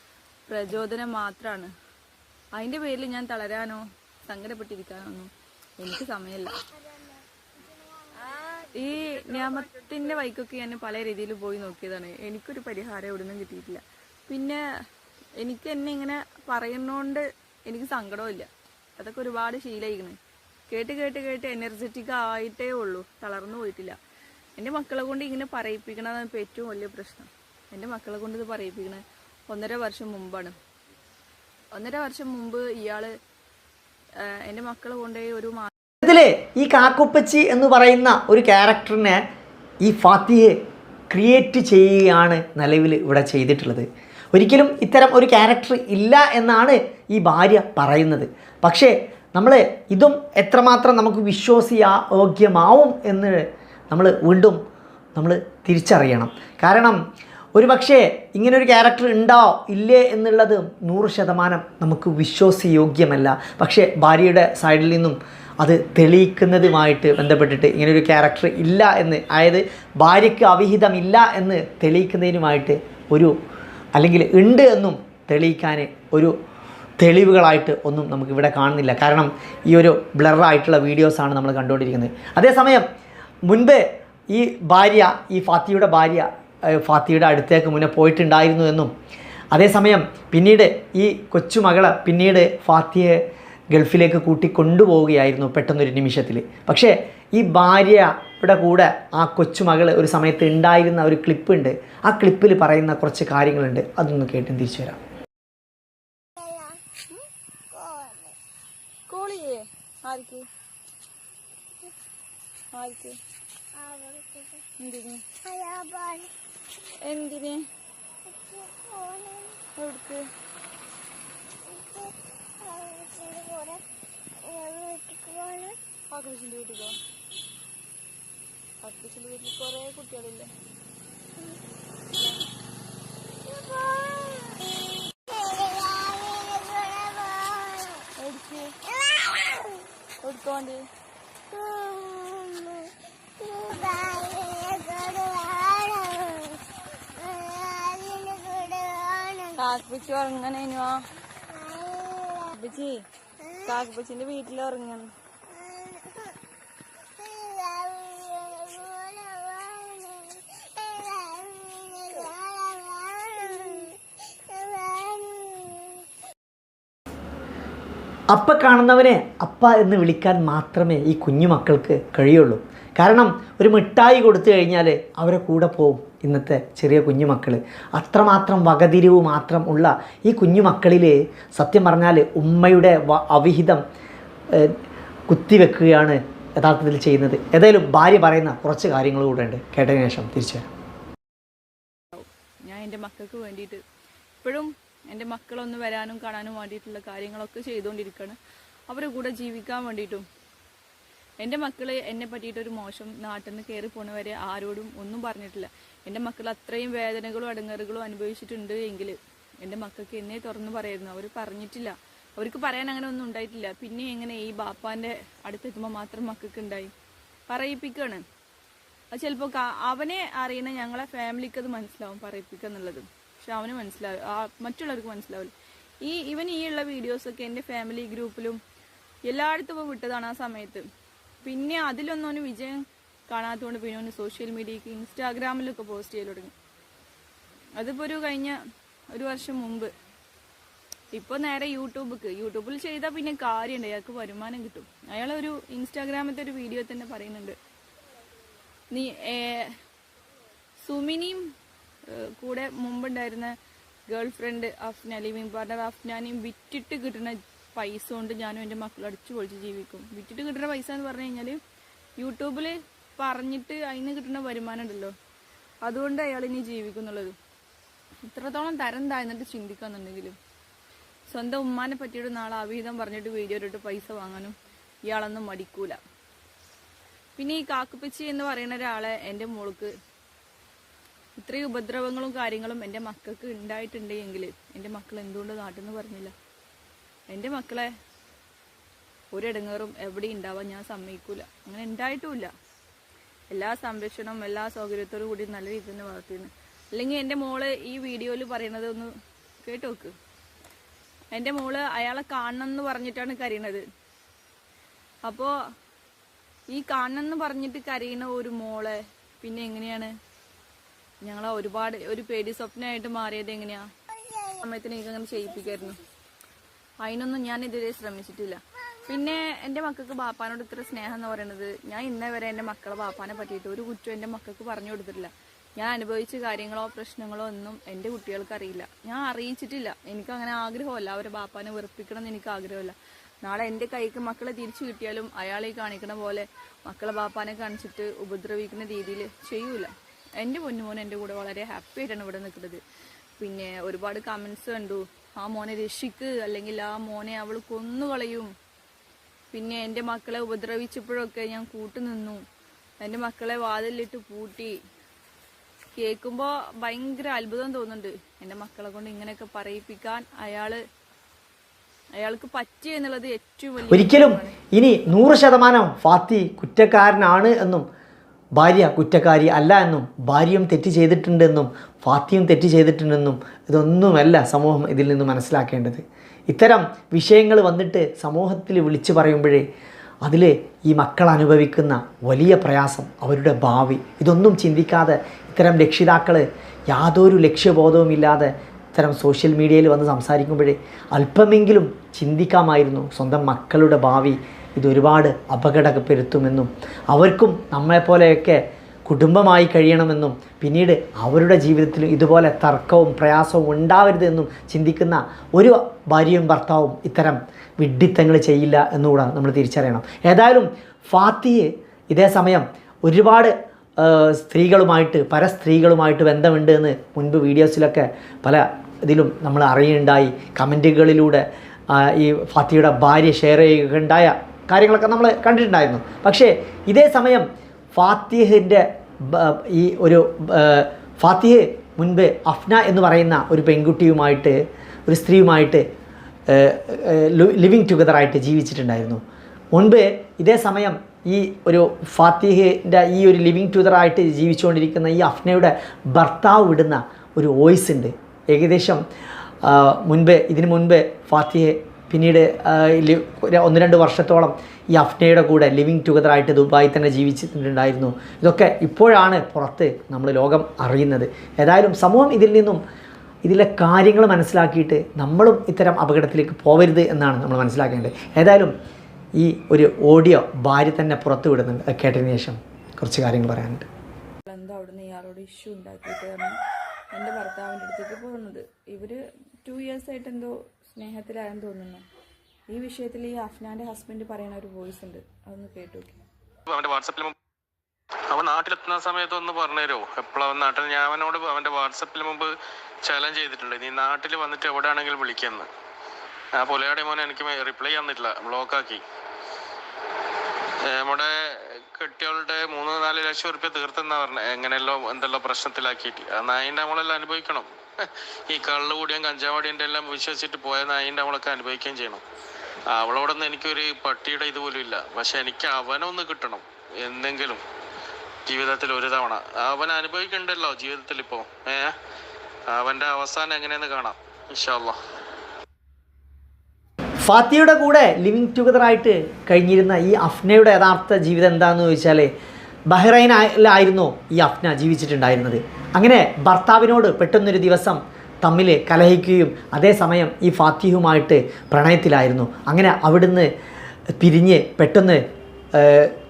പ്രചോദനം മാത്രമാണ് അതിന്റെ പേരിൽ ഞാൻ തളരാനോ സങ്കടപ്പെട്ടിരിക്കാനോ ഒന്നും എനിക്ക് സമയമില്ല ഈ നിയമത്തിന്റെ വൈക്കൊക്കെ ഞാൻ പല രീതിയിൽ പോയി നോക്കിയതാണ്. എനിക്കൊരു പരിഹാരം എവിടെ നിന്നും കിട്ടിയിട്ടില്ല. പിന്നെ എനിക്ക് എന്നെ ഇങ്ങനെ പറയുന്നോണ്ട് എനിക്ക് സങ്കടമില്ല അതൊക്കെ ഒരുപാട് ശീലയിക്കണേ. കേട്ട് കേട്ട് കേട്ട് എനർജറ്റിക് ആയിട്ടേ ഉള്ളൂ. തളർന്നു പോയിട്ടില്ല. എന്റെ മക്കളെ കൊണ്ട് ഇങ്ങനെ പറയിപ്പിക്കണതാണ് ഇപ്പോൾ ഏറ്റവും വലിയ പ്രശ്നം. എന്റെ മക്കളെ കൊണ്ട് ഇത് പറയിപ്പിക്കണത് ഒന്നര വർഷം മുമ്പാണ്. ഒന്നര വർഷം മുമ്പ് ഇയാൾ എന്റെ മക്കളെ കൊണ്ടുപോയി ഒരു ഈ കാക്കുപ്പച്ചി എന്ന് പറയുന്ന ഒരു ക്യാരക്ടറിനെ ഈ ഫാത്തിയെ ക്രിയേറ്റ് ചെയ്യുകയാണ് നിലവിൽ ഇവിടെ ചെയ്തിട്ടുള്ളത്. ഒരിക്കലും ഇത്തരം ഒരു ക്യാരക്ടർ ഇല്ല എന്നാണ് ഈ ഭാര്യ പറയുന്നത്. പക്ഷേ നമ്മൾ ഇതും എത്രമാത്രം നമുക്ക് വിശ്വാസയോഗ്യമാവും എന്ന് നമ്മൾ വീണ്ടും നമ്മൾ തിരിച്ചറിയണം. കാരണം ഒരു പക്ഷേ ഇങ്ങനൊരു ക്യാരക്ടർ ഉണ്ടോ ഇല്ലേ എന്നുള്ളത് നൂറ് ശതമാനം നമുക്ക് വിശ്വസിയോഗ്യമല്ല പക്ഷേ ഭാര്യയുടെ സൈഡിൽ നിന്നും അത് തെളിയിക്കുന്നതുമായിട്ട് ബന്ധപ്പെട്ടിട്ട് ഇങ്ങനൊരു ക്യാരക്ടർ ഇല്ല എന്ന് അതായത് ഭാര്യയ്ക്ക് അവിഹിതമില്ല എന്ന് തെളിയിക്കുന്നതിനുമായിട്ട് ഒരു അല്ലെങ്കിൽ ഉണ്ട് എന്നും തെളിയിക്കാൻ ഒരു തെളിവുകളായിട്ട് ഒന്നും നമുക്കിവിടെ കാണുന്നില്ല. കാരണം ഈ ഒരു ബ്ലറായിട്ടുള്ള വീഡിയോസാണ് നമ്മൾ കണ്ടുകൊണ്ടിരിക്കുന്നത്. അതേസമയം മുൻപ് ഈ ഭാര്യ ഈ ഫാത്തിയുടെ ഭാര്യ ഫാത്തിയുടെ അടുത്തേക്ക് മുന്നേ പോയിട്ടുണ്ടായിരുന്നു എന്നും. അതേസമയം പിന്നീട് ഈ കൊച്ചുമകളെ പിന്നീട് ഫാത്തിയെ ഗൾഫിലേക്ക് കൂട്ടി കൊണ്ടുപോവുകയായിരുന്നു പെട്ടെന്നൊരു നിമിഷത്തിൽ പക്ഷേ ഈ ഭാര്യയുടെ കൂടെ ആ കൊച്ചുമകൾ ഒരു സമയത്ത് ഉണ്ടായിരുന്ന ഒരു ക്ലിപ്പുണ്ട്. ആ ക്ലിപ്പിൽ പറയുന്ന കുറച്ച് കാര്യങ്ങളുണ്ട്. അതൊന്ന് കേട്ടും തിരിച്ചു വരാം. എന്തിന്? എവിടുക്ക്? ആകൃഷിന്റെ വീട്ടിൽ കൊറേ കുട്ടികളില്ലേ? വേണ്ടി? കാക്കപ്പിച്ചി ഉറങ്ങണേനുവാ കാക്കപ്പിച്ചി കാക്കപ്പിച്ചിന്റെ വീട്ടിൽ അപ്പ കാണുന്നവനെ അപ്പ എന്ന് വിളിക്കാൻ മാത്രമേ ഈ കുഞ്ഞു മക്കൾക്ക് കഴിയുള്ളൂ. കാരണം ഒരു മിഠായി കൊടുത്തു കഴിഞ്ഞാൽ അവരെ കൂടെ പോവും ഇന്നത്തെ ചെറിയ കുഞ്ഞു മക്കൾ അത്രമാത്രം വകതിരിവ് മാത്രം ഉള്ള ഈ കുഞ്ഞു മക്കളിൽ സത്യം പറഞ്ഞാൽ ഉമ്മയുടെ അവിഹിതം കുത്തിവെക്കുകയാണ് യഥാർത്ഥത്തിൽ ചെയ്യുന്നത്. ഏതായാലും ഭാര്യ പറയുന്ന കുറച്ച് കാര്യങ്ങൾ കൂടെ ഉണ്ട്. കേട്ടതിന് ശേഷം തിരിച്ചു വരാം. ഞാൻ എന്റെ മക്കൾക്ക് വേണ്ടിയിട്ട് ഇപ്പോഴും എന്റെ മക്കളൊന്ന് വരാനും കാണാനും വേണ്ടിയിട്ടുള്ള കാര്യങ്ങളൊക്കെ ചെയ്തുകൊണ്ടിരിക്കുകയാണ് അവരുടെ കൂടെ ജീവിക്കാൻ വേണ്ടിയിട്ടും. എന്റെ മക്കൾ എന്നെ പറ്റിയിട്ടൊരു മോശം നാട്ടിൽ നിന്ന് കയറി പോണവരെ ആരോടും ഒന്നും പറഞ്ഞിട്ടില്ല. എന്റെ മക്കൾ അത്രയും വേദനകളും അടങ്ങറുകളും അനുഭവിച്ചിട്ടുണ്ട് എങ്കിൽ എന്റെ മക്കൾക്ക് എന്നെ തുറന്നു പറയായിരുന്നു. അവർ പറഞ്ഞിട്ടില്ല. അവർക്ക് പറയാൻ അങ്ങനെ ഒന്നും ഉണ്ടായിട്ടില്ല. പിന്നെ എങ്ങനെ ഈ ബാപ്പാന്റെ അടുത്തെത്തുമ്പോൾ മാത്രം മക്കൾക്ക് ഉണ്ടായി? പറയിപ്പിക്കുകയാണ് അത് ചിലപ്പോൾ അവനെ അറിയണ ഞങ്ങളെ ഫാമിലിക്ക് അത് മനസ്സിലാവും പറയിപ്പിക്കുക എന്നുള്ളത് പക്ഷെ അവന് മനസ്സിലാവും ആ മറ്റുള്ളവർക്ക് മനസ്സിലാവില്ല. ഈ ഇവൻ ഈ ഉള്ള വീഡിയോസൊക്കെ എന്റെ ഫാമിലി ഗ്രൂപ്പിലും എല്ലായിടത്തും ഇപ്പോൾ വിട്ടതാണ് ആ സമയത്ത്. പിന്നെ അതിലൊന്നും അവന് വിജയം കാണാത്തതുകൊണ്ട് പിന്നെ ഒന്ന് സോഷ്യൽ മീഡിയക്ക് ഇൻസ്റ്റാഗ്രാമിലൊക്കെ പോസ്റ്റ് ചെയ്ത് തുടങ്ങി. അതിപ്പോൾ ഒരു കഴിഞ്ഞ ഒരു വർഷം മുമ്പ്. ഇപ്പോൾ നേരെ യൂട്യൂബിക്ക് യൂട്യൂബിൽ ചെയ്താൽ പിന്നെ കാര്യമുണ്ട് അയാൾക്ക് വരുമാനം കിട്ടും. അയാൾ ഒരു ഒരു വീഡിയോ തന്നെ പറയുന്നുണ്ട്. നീ സുമിനിയും കൂടെ മുമ്പുണ്ടായിരുന്ന girl friend Afna living partner അഫ്നാനെയും വിറ്റിട്ട് കിട്ടുന്ന പൈസ കൊണ്ട് ഞാനും എന്റെ മക്കൾ അടിച്ചു പൊളിച്ച് ജീവിക്കും. വിറ്റിട്ട് കിട്ടുന്ന പൈസ എന്ന് പറഞ്ഞു കഴിഞ്ഞാൽ യൂട്യൂബിൽ പറഞ്ഞിട്ട് അതിന് കിട്ടുന്ന വരുമാനം ഉണ്ടല്ലോ. അതുകൊണ്ട് അയാൾ ഇനി ജീവിക്കുന്നുള്ളത് ഇത്രത്തോളം തരം താഴ്ന്നിട്ട് ചിന്തിക്കാന്നുണ്ടെങ്കിലും സ്വന്തം ഉമ്മാനെ പറ്റിയിട്ട് നാളെ അവിഹിതം പറഞ്ഞിട്ട് വീഡിയോ ഇട്ടിട്ട് പൈസ വാങ്ങാനും ഇയാളൊന്നും മടിക്കൂല. പിന്നെ ഈ കാക്കുപ്പച്ചി എന്ന് പറയുന്ന ഒരാളെ എന്റെ മോൾക്ക് ഇത്രയും ഉപദ്രവങ്ങളും കാര്യങ്ങളും എന്റെ മക്കൾക്ക് ഉണ്ടായിട്ടുണ്ടെങ്കിൽ എന്റെ മക്കൾ എന്തുകൊണ്ട് നാട്ടിൽ നിന്ന് പറഞ്ഞില്ല? എന്റെ മക്കളെ ഒരിടങ്ങേറും എവിടെ ഉണ്ടാവാൻ ഞാൻ സമ്മതിക്കൂല. അങ്ങനെ ഉണ്ടായിട്ടുമില്ല. എല്ലാ സംരക്ഷണവും എല്ലാ സൗകര്യത്തോടു കൂടി നല്ല രീതിയിൽ തന്നെ വളർത്തിയിരുന്നു അല്ലെങ്കിൽ എന്റെ മോൾ ഈ വീഡിയോയിൽ പറയണത് ഒന്ന് കേട്ടു നോക്ക്. എന്റെ മോൾ അയാളെ കാണണം എന്ന് പറഞ്ഞിട്ടാണ് കരയണത്. അപ്പോ ഈ കാണണം എന്ന് പറഞ്ഞിട്ട് കരയണ ഒരു മോളെ പിന്നെ എങ്ങനെയാണ്? ഞങ്ങളെ ഒരുപാട് ഒരു പേടി സ്വപ്നമായിട്ട് മാറിയത് എങ്ങനെയാ? സമയത്തിന് എനിക്ക് അങ്ങനെ ചെയ്യിപ്പിക്കായിരുന്നു. അതിനൊന്നും ഞാൻ ഇതുവരെ ശ്രമിച്ചിട്ടില്ല. പിന്നെ എന്റെ മക്കൾക്ക് ബാപ്പാനോട് ഇത്ര സ്നേഹം എന്ന് പറയുന്നത് ഞാൻ ഇന്നേ വരെ എന്റെ മക്കളെ ബാപ്പാനെ പറ്റിയിട്ട് ഒരു കുറ്റം എന്റെ മക്കൾക്ക് പറഞ്ഞു കൊടുത്തിട്ടില്ല. ഞാൻ അനുഭവിച്ച കാര്യങ്ങളോ പ്രശ്നങ്ങളോ ഒന്നും എന്റെ കുട്ടികൾക്ക് അറിയില്ല. ഞാൻ അറിയിച്ചിട്ടില്ല. എനിക്ക് അങ്ങനെ ആഗ്രഹമല്ല. അവരെ ബാപ്പാനെ വെറുപ്പിക്കണം എന്ന് എനിക്ക് ആഗ്രഹമില്ല. നാളെ എന്റെ കൈക്ക് മക്കളെ തിരിച്ചു കിട്ടിയാലും അയാളെ കാണിക്കണ പോലെ മക്കളെ ബാപ്പാനെ കാണിച്ചിട്ട് ഉപദ്രവിക്കുന്ന രീതിയിൽ ചെയ്യൂല. എന്റെ പൊന്നുമോൻ എന്റെ കൂടെ വളരെ ഹാപ്പി ആയിട്ടാണ് ഇവിടെ നിൽക്കുന്നത്. പിന്നെ ഒരുപാട് കമൻസ് കണ്ടു. ആ മോനെ രക്ഷിക്ക് അല്ലെങ്കിൽ ആ മോനെ അവൾ കൊന്നു കളയും. പിന്നെ എന്റെ മക്കളെ ഉപദ്രവിച്ചപ്പോഴൊക്കെ ഞാൻ കൂട്ടുനിന്നു എന്റെ മക്കളെ വാതിലിട്ട് പൂട്ടി. കേൾക്കുമ്പോൾ ഭയങ്കര അത്ഭുതം തോന്നുന്നുണ്ട്. എന്റെ മക്കളെ കൊണ്ട് ഇങ്ങനെയൊക്കെ പറയിപ്പിക്കാൻ അയാൾ അയാൾക്ക് പറ്റി എന്നുള്ളത് ഏറ്റവും വലിയ ഒരിക്കലും ഇനി നൂറ് ശതമാനം ഫാത്തി കുറ്റക്കാരനാണ് എന്നും ഭാര്യ കുറ്റക്കാരി അല്ല എന്നും ഭാര്യയും തെറ്റ് ചെയ്തിട്ടുണ്ടെന്നും ഫാത്തിയും തെറ്റ് ചെയ്തിട്ടുണ്ടെന്നും ഇതൊന്നുമല്ല സമൂഹം ഇതിൽ നിന്ന് മനസ്സിലാക്കേണ്ടത്. ഇത്തരം വിഷയങ്ങൾ വന്നിട്ട് സമൂഹത്തിൽ വിളിച്ചു പറയുമ്പോഴേ അതിൽ ഈ മക്കൾ അനുഭവിക്കുന്ന വലിയ പ്രയാസം അവരുടെ ഭാവി. ഇതൊന്നും ചിന്തിക്കാതെ ഇത്തരം രക്ഷിതാക്കൾ യാതൊരു ലക്ഷ്യബോധവുമില്ലാതെ ഇത്തരം സോഷ്യൽ മീഡിയയിൽ വന്ന് സംസാരിക്കുമ്പോഴേ അല്പമെങ്കിലും ചിന്തിക്കാമായിരുന്നു സ്വന്തം മക്കളുടെ ഭാവി ഇതൊരുപാട് അപകടപ്പെടുത്തുമെന്നും അവർക്കും നമ്മളെപ്പോലെയൊക്കെ കുടുംബമായി കഴിയണമെന്നും പിന്നീട് അവരുടെ ജീവിതത്തിൽ ഇതുപോലെ തർക്കവും പ്രയാസവും ഉണ്ടാവരുതെന്നും ചിന്തിക്കുന്ന ഒരു ഭാര്യയും ഭർത്താവും ഇത്തരം വിഡ്ഢിത്തങ്ങൾ ചെയ്യില്ല എന്നുകൂടെ നമ്മൾ തിരിച്ചറിയണം. ഏതായാലും ഫാത്തിയെ ഇതേ സമയം ഒരുപാട് സ്ത്രീകളുമായിട്ട് പല സ്ത്രീകളുമായിട്ട് ബന്ധമുണ്ട് എന്ന് മുൻപ് വീഡിയോസിലൊക്കെ പല ഇതിലും നമ്മൾ അറിയുന്നുണ്ടായി കമന്റുകളിലൂടെ ഈ ഫാത്തിയുടെ ഭാര്യ ഷെയർ ചെയ്യുകയുണ്ടായ കാര്യങ്ങളൊക്കെ നമ്മൾ കണ്ടിട്ടുണ്ടായിരുന്നു. പക്ഷേ ഇതേ സമയം ഫാത്തിഹിന്റെ ഈ ഒരു ഫാത്തിഹ് മുൻപ് അഫ്ന എന്ന് പറയുന്ന ഒരു പെൺകുട്ടിയുമായിട്ട് ഒരു സ്ത്രീയുമായിട്ട് ലിവിങ് ടുഗദറായിട്ട് ജീവിച്ചിട്ടുണ്ടായിരുന്നു. മുൻപ് ഇതേ സമയം ഈ ഒരു ഫാത്തിഹിന്റെ ഈ ഒരു ലിവിങ് ടുഗദറായിട്ട് ജീവിച്ചുകൊണ്ടിരിക്കുന്ന ഈ അഫ്നയുടെ ഭർത്താവ് വിടുന്ന ഒരു വോയിസ് ഉണ്ട്. ഏകദേശം മുൻപ് ഇതിനു മുൻപ് ഫാത്തിഹ് പിന്നീട് ഒന്ന് രണ്ട് വർഷത്തോളം ഈ അഫ്നയുടെ കൂടെ ലിവിങ് ടുഗദറായിട്ട് ദുബായി തന്നെ ജീവിച്ചിട്ടുണ്ടായിരുന്നു. ഇതൊക്കെ ഇപ്പോഴാണ് പുറത്ത് നമ്മൾ ലോകം അറിയുന്നത്. ഏതായാലും സമൂഹം ഇതിൽ നിന്നും ഇതിലെ കാര്യങ്ങൾ മനസ്സിലാക്കിയിട്ട് നമ്മളും ഇത്തരം അപകടത്തിലേക്ക് പോവരുത് എന്നാണ് നമ്മൾ മനസ്സിലാക്കേണ്ടത്. ഏതായാലും ഈ ഒരു ഓഡിയോ ഭാര്യ തന്നെ പുറത്തു വിടുന്നുണ്ട്. കേട്ടതിന് ശേഷം കുറച്ച് കാര്യങ്ങൾ പറയാനുണ്ട്. എന്താ അവിടുന്ന് ഇയാളോട് ഇഷ്യൂ ഉണ്ടാക്കിയിട്ടാണ് എന്റെ ഭർത്താവിന്റെ അടുത്തേക്ക് പോകുന്നത്. ഇവർ ടു ഇയേഴ്സായിട്ട് എന്തോ സ്നേഹത്തിലായെന്ന് തോന്നുന്നു. ഈ വിഷയത്തിൽ ഈ അഫ്നാന്റെ ഹസ്ബൻഡ് പറയുന്ന ഒരു വോയിസ് ഉണ്ട്. അതൊന്ന് കേട്ടു അവന്റെ വാട്സപ്പിൽ അവൻ നാട്ടിലെത്തുന്ന സമയത്ത് ഒന്ന് പറഞ്ഞുതരോ അവൻ നാട്ടിൽ? ഞാൻ അവനോട് അവന്റെ വാട്സപ്പിൽ മുമ്പ് ചലഞ്ച് ചെയ്തിട്ടുണ്ട്. നീ നാട്ടിൽ വന്നിട്ട് എവിടെ ആണെങ്കിലും വിളിക്കാന്ന് ആ പൊലയാടി മോനെ എനിക്ക് റിപ്ലൈ തന്നിട്ടില്ല ബ്ലോക്കാക്കി നമ്മുടെ കെട്ടിയോളുടെ മൂന്ന് നാല് ലക്ഷം ഉറുപ്പ്യ തീർത്തെന്നാ പറഞ്ഞത് എങ്ങനെയല്ലോ എന്തെല്ലോ പ്രശ്നത്തിലാക്കിയിട്ട്. ആ നായിന്റെ നമ്മളെല്ലാം അനുഭവിക്കണം. ഈ കള്ളുകൂടിയും കൂടിയും കഞ്ചാവാടിയന്റെ എല്ലാം വിശ്വസിച്ചിട്ട് പോയ നായിന്റെ അവളൊക്കെ അനുഭവിക്കുകയും ചെയ്യണം. അവളോടൊന്നും എനിക്കൊരു പട്ടിയുടെ ഇതുപോലും ഇല്ല. പക്ഷെ എനിക്ക് അവനൊന്ന് കിട്ടണം. എന്തെങ്കിലും ജീവിതത്തിൽ ഒരു തവണ. അവൻ അനുഭവിക്കണ്ടല്ലോ ജീവിതത്തിൽ ഇപ്പോ. ഏ? അവന്റെ അവസാനം എങ്ങനെയെന്ന് കാണാം. ഇൻഷാല്ലാ ഫാത്തിയുടെ കൂടെ ലിവിങ് ടുഗദർ ആയിട്ട് കഴിഞ്ഞിരുന്ന ഈ അഫ്നയുടെ യഥാർത്ഥ ജീവിതം എന്താണെന്ന് ചോദിച്ചാൽ ബഹ്റൈനിലായിരുന്നു ഈ അഫ്ന ജീവിച്ചിട്ടുണ്ടായിരുന്നത്. അങ്ങനെ ഭർത്താവിനോട് പെട്ടെന്നൊരു ദിവസം തമ്മിൽ കലഹിക്കുകയും അതേസമയം ഈ ഫാത്തിഹുമായിട്ട് പ്രണയത്തിലായിരുന്നു. അങ്ങനെ അവിടുന്ന് പിരിഞ്ഞ് പെട്ടെന്ന്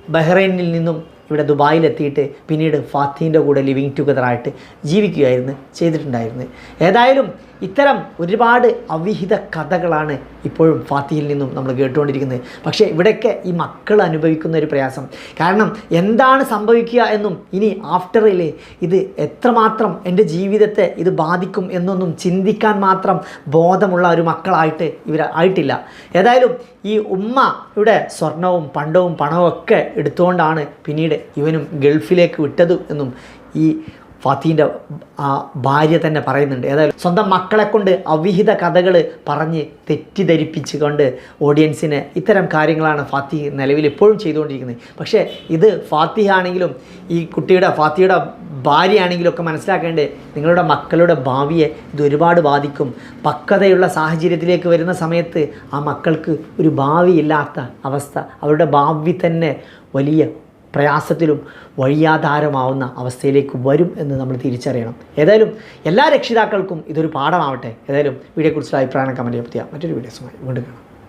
ബഹ്റൈനിൽ നിന്നും ഇവിടെ ദുബായിലെത്തിയിട്ട് പിന്നീട് ഫാത്തിന്റെ കൂടെ ലിവിങ് ടുഗദറായിട്ട് ജീവിക്കുകയായിരുന്നു ചെയ്തിട്ടുണ്ടായിരുന്നത് ഏതായാലും ഇത്തരം ഒരുപാട് അവിഹിത കഥകളാണ് ഇപ്പോഴും ഫാത്തിയിൽ നിന്നും നമ്മൾ കേട്ടുകൊണ്ടിരിക്കുന്നത്. പക്ഷേ ഇവിടെയൊക്കെ ഈ മക്കൾ അനുഭവിക്കുന്ന ഒരു പ്രയാസം. കാരണം എന്താണ് സംഭവിക്കുക എന്നും ഇനി ആഫ്റ്ററിൽ ഇത് എത്രമാത്രം എന്റെ ജീവിതത്തെ ഇത് ബാധിക്കും എന്നൊന്നും ചിന്തിക്കാൻ മാത്രം ബോധമുള്ള ഒരു മക്കളായിട്ട് ഇവർ ആയിട്ടില്ല. ഏതായാലും ഈ ഉമ്മയുടെ സ്വർണവും പണ്ടവും പണവും ഒക്കെ എടുത്തുകൊണ്ടാണ് പിന്നീട് ഇവനും ഗൾഫിലേക്ക് വിട്ടത് എന്നും ഈ ഫാത്തീന്റെ ആ ഭാര്യ തന്നെ പറയുന്നുണ്ട്. ഏതായാലും സ്വന്തം മക്കളെ കൊണ്ട് അവിഹിത കഥകൾ പറഞ്ഞ് തെറ്റിദ്ധരിപ്പിച്ചുകൊണ്ട് ഓഡിയൻസിന് ഇത്തരം കാര്യങ്ങളാണ് ഫാത്തി നിലവിൽ ഇപ്പോഴും ചെയ്തുകൊണ്ടിരിക്കുന്നത്. പക്ഷേ ഇത് ഫാത്തി ആണെങ്കിലും ഈ കുട്ടിയുടെ ഫാത്തിയുടെ ഭാര്യയാണെങ്കിലും ഒക്കെ മനസ്സിലാക്കേണ്ടത് നിങ്ങളുടെ മക്കളുടെ ഭാവിയെ ഇത് ഒരുപാട് ബാധിക്കും. പക്വതയുള്ള സാഹചര്യത്തിലേക്ക് വരുന്ന സമയത്ത് ആ മക്കൾക്ക് ഒരു ഭാവിയില്ലാത്ത അവസ്ഥ അവരുടെ ഭാവി തന്നെ വലിയ പ്രയാസത്തിലും വഴിയാധാരമാവുന്ന അവസ്ഥയിലേക്ക് വരും എന്ന് നമ്മൾ തിരിച്ചറിയണം. ഏതായാലും എല്ലാ രക്ഷിതാക്കൾക്കും ഇതൊരു പാഠമാവട്ടെ. ഏതായാലും വീഡിയോയെക്കുറിച്ചുള്ള അഭിപ്രായം കമന്റ് പറ്റിയ മറ്റൊരു വീഡിയോസുമായി വീണ്ടും കാണാം.